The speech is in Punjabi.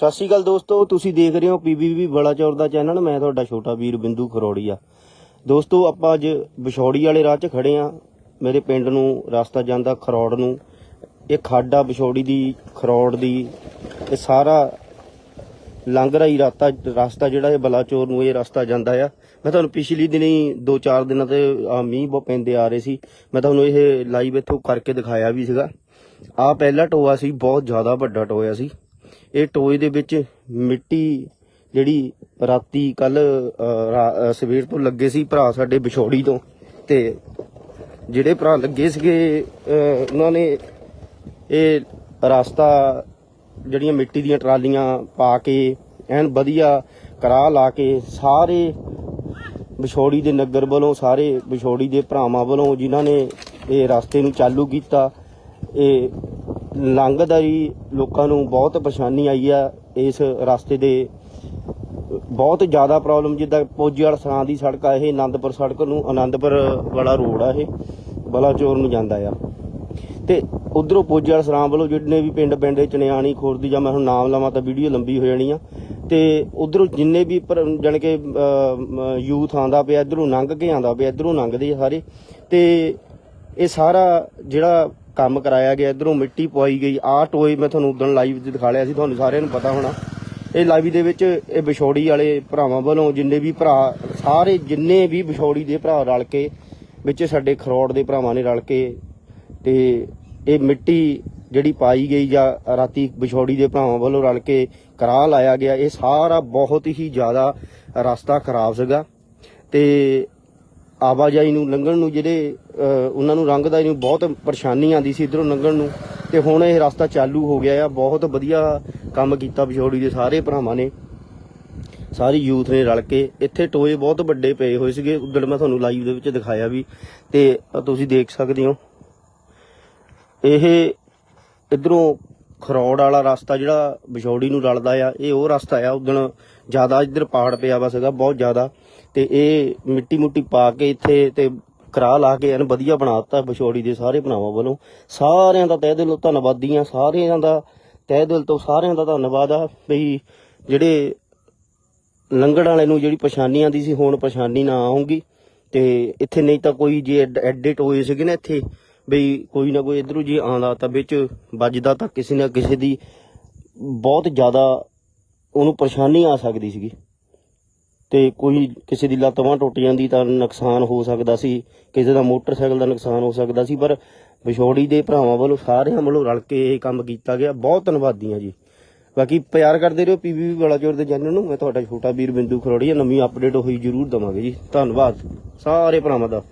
ਸਤਿ ਸ਼੍ਰੀ ਅਕਾਲ ਦੋਸਤੋ, ਤੁਸੀਂ ਦੇਖ ਰਹੇ ਹੋ ਪੀਬੀਬੀ ਬਲਾਚੌਰ ਦਾ ਚੈਨਲ। ਮੈਂ ਤੁਹਾਡਾ ਛੋਟਾ ਵੀਰ ਬਿੰਦੂ ਖਰੋੜੀਆ ਦੋਸਤੋ, ਆਪਾਂ ਅੱਜ ਵਿਛੋੜੀ ਵਾਲੇ ਰਾਹ 'ਚ ਖੜੇ ਆ। ਮੇਰੇ ਪਿੰਡ ਨੂੰ, ਰਸਤਾ ਜਾਂਦਾ ਖਰੋੜ ਨੂੰ। ਇਹ ਖਾਡਾ ਵਿਛੋੜੀ ਦੀ, ਖਰੋੜ ਦੀ, ਇਹ ਸਾਰਾ ਲੰਘ ਰਹੀ ਰਾਤਾ, ਰਸਤਾ ਜਿਹੜਾ ਇਹ ਬਲਾਚੌਰ ਨੂੰ ਇਹ ਰਸਤਾ ਜਾਂਦਾ ਆ। ਮੈਂ ਤੁਹਾਨੂੰ ਪਿਛਲੀ ਦਿਨੀ 2-4 ਦਿਨਾਂ ਤੇ ਆਹ ਮੀਂਹ ਬਹੁਤ ਪੈਂਦੇ ਆ ਰਹੇ ਸੀ। ਮੈਂ ਤੁਹਾਨੂੰ ਇਹ ਲਾਈਵ ਇੱਥੋਂ ਕਰਕੇ ਦਿਖਾਇਆ ਵੀ ਸੀਗਾ। ਆ ਪਹਿਲਾ ਟੋਆ ਸੀ, ਬਹੁਤ ਜ਼ਿਆਦਾ ਵੱਡਾ ਟੋਇਆ ਸੀ। ਇਹ ਟੋਏ ਦੇ ਵਿੱਚ ਮਿੱਟੀ ਜਿਹੜੀ ਰਾਤੀ ਕੱਲ ਸਵੇਰ ਤੋਂ ਲੱਗੇ ਸੀ ਭਰਾ ਸਾਡੇ ਵਿਛੋੜੀ ਤੋਂ ਤੇ ਜਿਹੜੇ ਭਰਾ ਲੱਗੇ ਸੀਗੇ ਉਹਨਾਂ ਨੇ ਇਹ ਰਸਤਾ ਜਿਹੜੀਆਂ ਮਿੱਟੀ ਦੀਆਂ ਟਰਾਲੀਆਂ ਪਾ ਕੇ ਐਨ ਵਧੀਆ ਕਰਾ ਲਾ ਕੇ ਸਾਰੇ ਵਿਛੋੜੀ ਦੇ ਨਗਰ ਵੱਲੋਂ, ਸਾਰੇ ਵਿਛੋੜੀ ਦੇ ਭਰਾਵਾਂ ਵੱਲੋਂ ਜਿਨ੍ਹਾਂ ਨੇ ਇਹ ਰਸਤੇ ਨੂੰ ਚਾਲੂ ਕੀਤਾ, ਇਹ ਲੰਘਦਾ ਹੀ ਲੋਕਾਂ ਨੂੰ ਬਹੁਤ ਪਰੇਸ਼ਾਨੀ ਆਈ ਆ ਇਸ ਰਸਤੇ ਦੇ। ਬਹੁਤ ਜ਼ਿਆਦਾ ਪ੍ਰੋਬਲਮ ਜਿੱਦਾਂ ਪੋਜੀਵਾਲ ਸਰਾਂ ਦੀ ਸੜਕ ਆ, ਇਹ ਆਨੰਦਪੁਰ ਸੜਕ ਨੂੰ ਆਨੰਦਪੁਰ ਵਾਲਾ ਰੋਡ ਆ ਇਹ, ਬਲਾਚੌਰ ਨੂੰ ਜਾਂਦਾ ਆ। ਤੇ ਉਧਰੋਂ ਪੋਜੀਵਾਲ ਸਰਾਂ ਵੱਲੋਂ ਜਿੰਨੇ ਵੀ ਪਿੰਡ ਪਿੰਡੇ ਚਣਿਆਣੀ ਖੁਰਦੀ ਜਾਂ ਮੈਂ ਹੁਣ ਨਾਮ ਲਵਾਂ ਤਾਂ ਵੀਡੀਓ ਲੰਬੀ ਹੋ ਜਾਣੀ ਆ। ਤੇ ਉਧਰੋਂ ਜਿੰਨੇ ਵੀ ਪਰ- ਜਾਣੀ ਕਿ ਯੂਥ ਆਂਦਾ ਪਿਆ, ਇਧਰੋਂ ਲੰਘ ਕੇ ਆਂਦਾ ਪਿਆ, ਇਧਰੋਂ ਲੰਘਦੇ ਆ ਸਾਰੇ। ਤੇ ਇਹ ਸਾਰਾ ਜਿਹੜਾ ਕੰਮ ਕਰਾਇਆ ਗਿਆ, ਇਧਰੋਂ ਮਿੱਟੀ ਪਵਾਈ ਗਈ, ਆਹ ਟੋਏ ਮੈਂ ਤੁਹਾਨੂੰ ਉਦੋਂ ਲਾਈਵ ਦਿਖਾ ਲਿਆ ਸੀ, ਤੁਹਾਨੂੰ ਸਾਰਿਆਂ ਨੂੰ ਪਤਾ ਹੋਣਾ। ਇਹ ਲਾਈਵ ਦੇ ਵਿੱਚ ਇਹ ਵਿਛੋੜੀ ਵਾਲੇ ਭਰਾਵਾਂ ਵੱਲੋਂ ਜਿੰਨੇ ਵੀ ਭਰਾ, ਸਾਰੇ ਜਿੰਨੇ ਵੀ ਵਿਛੋੜੀ ਦੇ ਭਰਾ ਰਲ ਕੇ, ਵਿੱਚ ਸਾਡੇ ਖਰੋੜ ਦੇ ਭਰਾਵਾਂ ਨੇ ਰਲ ਕੇ ਤੇ ਇਹ ਮਿੱਟੀ ਜਿਹੜੀ ਪਾਈ ਗਈ ਜਾਂ ਰਾਤੀ ਵਿਛੋੜੀ ਦੇ ਭਰਾਵਾਂ ਵੱਲੋਂ ਰਲ ਕੇ ਕਰਾ ਲਾਇਆ ਗਿਆ, ਇਹ ਸਾਰਾ ਬਹੁਤ ਹੀ ਜ਼ਿਆਦਾ ਰਸਤਾ ਖਰਾਬ ਸੀਗਾ। ਤੇ ਆਵਾਜਾਈ ਨੂੰ ਲੰਘਣ ਨੂੰ ਜਿਹੜੇ ਉਹਨਾਂ ਨੂੰ ਰੰਗਦਾਈ ਨੂੰ ਬਹੁਤ ਪਰੇਸ਼ਾਨੀ ਆਂਦੀ ਸੀ ਇਧਰੋਂ ਲੰਘਣ ਨੂੰ। ਤੇ ਹੁਣ ਇਹ ਰਸਤਾ ਚਾਲੂ ਹੋ ਗਿਆ ਆ। ਬਹੁਤ ਵਧੀਆ ਕੰਮ ਕੀਤਾ ਵਿਛੋੜੀ ਦੇ ਸਾਰੇ ਭਰਾਵਾਂ ਨੇ। ਸਾਰੀ ਯੂਥ ਨੇ ਰਲ ਕੇ। ਇੱਥੇ ਟੋਏ ਬਹੁਤ ਵੱਡੇ ਪਏ ਹੋਏ ਸੀਗੇ। ਉਦੋਂ ਮੈਂ ਤੁਹਾਨੂੰ ਲਾਈਵ ਦੇ ਵਿੱਚ ਦਿਖਾਇਆ ਵੀ। ਤੇ ਤੁਸੀਂ ਦੇਖ ਸਕਦੇ ਹੋ। ਇਹ ਇਧਰੋਂ ਖਰੌੜ ਵਾਲਾ ਰਸਤਾ ਜਿਹੜਾ ਵਿਛੋੜੀ ਨੂੰ ਰਲਦਾ ਆ, ਇਹ ਉਹ ਰਸਤਾ ਆ। ਉਦੋਂ ਜ਼ਿਆਦਾ ਇੱਧਰ ਪਹਾੜ ਪਿਆ ਵਾ ਸੀਗਾ, ਬਹੁਤ ਜ਼ਿਆਦਾ। ਤੇ ਇਹ ਮਿੱਟੀ ਮੁੱਟੀ ਪਾ ਕੇ ਇੱਥੇ ਤੇ ਕਰਾ ਲਾ ਕੇ ਐਨ ਵਧੀਆ ਬਣਾ ਦਿੱਤਾ ਵਿਛੋੜੀ ਦੇ ਸਾਰੇ ਭਰਾਵਾਂ ਵੱਲੋਂ। ਸਾਰਿਆਂ ਦਾ ਤਹਿ ਦਿਲੋਂ ਧੰਨਵਾਦੀ ਆ ਸਾਰਿਆਂ ਦਾ ਤਹਿ ਦਿਲ ਤੋਂ ਸਾਰਿਆਂ ਦਾ ਧੰਨਵਾਦ ਆ ਬਈ ਜਿਹੜੇ ਲੰਗੜ ਵਾਲੇ ਨੂੰ ਜਿਹੜੀ ਪਰੇਸ਼ਾਨੀ ਆਂਦੀ ਸੀ, ਹੁਣ ਪਰੇਸ਼ਾਨੀ ਨਾ ਆਉਂਗੀ ਤੇ ਇੱਥੇ ਨਹੀਂ ਤਾਂ ਕੋਈ ਜੇ ਐਡ- ਐਡਿਟ ਹੋਏ ਸੀਗੇ ਨਾ ਇੱਥੇ ਬਈ ਕੋਈ ਨਾ ਕੋਈ ਇਧਰੋਂ ਜੇ ਆਉਂਦਾ ਤਾਂ ਵਿੱਚ ਵੱਜਦਾ ਤਾਂ ਕਿਸੇ ਨਾ ਕਿਸੇ ਦੀ ਬਹੁਤ ਜ਼ਿਆਦਾ ਉਹਨੂੰ ਪਰੇਸ਼ਾਨੀ ਆ ਸਕਦੀ ਸੀਗੀ। ਤੇ ਕੋਈ ਕਿਸੇ ਦੀ ਲੱਤ ਬਾਂਹ ਟੁੱਟ ਜਾਂਦੀ ਤਾਂ ਨੁਕਸਾਨ ਹੋ ਸਕਦਾ ਸੀ, ਕਿਸੇ ਦਾ ਮੋਟਰਸਾਈਕਲ ਦਾ ਨੁਕਸਾਨ ਹੋ ਸਕਦਾ ਸੀ, ਪਰ ਵਿਛੋੜੀ ਦੇ ਭਰਾਵਾਂ ਵੱਲੋਂ ਸਾਰਿਆਂ ਵੱਲੋਂ ਰਲ ਕੇ ਇਹ ਕੰਮ ਕੀਤਾ ਗਿਆ। ਬਹੁਤ ਧੰਨਵਾਦੀ ਹਾਂ ਜੀ। ਬਾਕੀ ਪਿਆਰ ਕਰਦੇ ਰਹੋ ਪੀਵੀ ਬਲਾਚੌਰ ਦੇ ਚੈਨਲ ਨੂੰ। ਮੈਂ ਤੁਹਾਡਾ ਛੋਟਾ ਵੀਰ ਬਿੰਦੂ ਖਰੋੜੀਆ। ਨਵੀਂ ਅਪਡੇਟ ਹੋਈ ਜਰੂਰ ਦਵਾਂਗੇ ਜੀ। ਧੰਨਵਾਦ। ਸਾਰੇ ਭਰਾਵਾਂ ਦਾ।